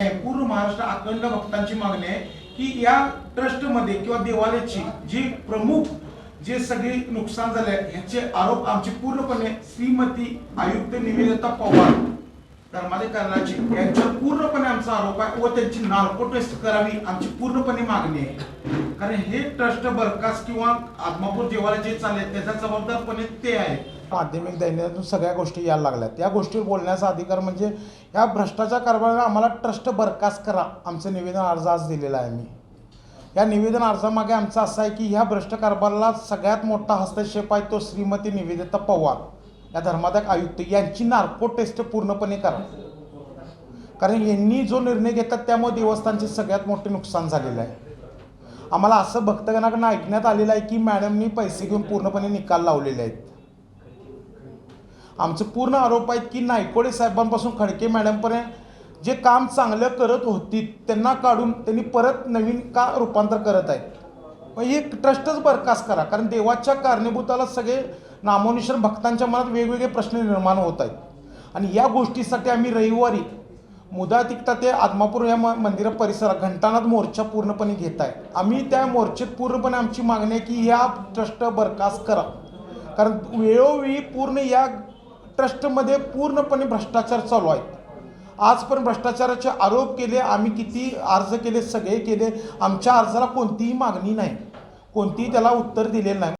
पूर्ण महाराष्ट्र अखंड भक्तांची मागणी आहे की या ट्रस्टमध्ये किंवा देवालयाची जी प्रमुख जे सगळे नुकसान झाले ह्याचे आरोप आमचे पूर्णपणे श्रीमती आयुक्त निवेदिता पवार धर्माधिकाराची यांच्यावर पूर्णपणे आमचा आरोप आहे व त्यांची नार्को टेस्ट करावी आमची पूर्णपणे मागणी आहे. कारण हे ट्रस्ट बरखास्त किंवा आत्मापूर जेव्हा जे चालले त्याचा जबाबदारपणे ते आहे. माध्यमिक दैनिकातून सगळ्या गोष्टी यायला लागल्यात. या गोष्टीवर बोलण्याचा अधिकार म्हणजे या भ्रष्टाचार कारभाराला आम्हाला ट्रस्ट बरखास्त करा आमचं निवेदन अर्ज आज दिलेला आहे मी. या निवेदन अर्जामागे आमचं असं आहे की ह्या भ्रष्ट कारभाराला सगळ्यात मोठा हस्तक्षेप आहे तो श्रीमती निवेदिता पवार. या धर्मादायक आयुक्त यांची नार्को टेस्ट पूर्णपणे करा. कारण यांनी जो निर्णय घेतात त्यामुळे देवस्थानचे सगळ्यात मोठे नुकसान झालेलं आहे. आम्हाला असं भक्तगणाकडनं ऐकण्यात आलेलं आहे की मॅडमनी पैसे घेऊन पूर्णपणे निकाल लावलेले आहेत. आमचे पूर्ण आरोप आहेत की नायकोडे साहेबांपासून खडके मॅडमपर्यंत जे काम चांगलं करत होती त्यांना काढून त्यांनी परत नवीन का रूपांतर करत आहेत. मग हे ट्रस्टच बरखास्त करा. कारण देवाच्या कारणीभूताला सगळे नामोनिशन भक्तांच्या मनात वेगवेगळे प्रश्न निर्माण होत आहेत. आणि या गोष्टीसाठी आम्ही रविवारी मुदा तिकटा ते आदमापूर या म मंदिरा परिसरात घंटानाथ मोर्चा पूर्णपणे घेत आहे. आम्ही त्या मोर्चेत पूर्णपणे आमची मागणी आहे की या ट्रस्ट बरखास्त करा. कारण वेळोवेळी पूर्ण या ट्रस्टमध्ये पूर्णपणे भ्रष्टाचार चालू आहेत. आज पण भ्रष्टाचाराचे आरोप केले आम्ही किती अर्ज केले सगळे केले आमच्या अर्जाला कोणतीही मागणी नाही. कोणतीही त्याला उत्तर दिलेलं नाही.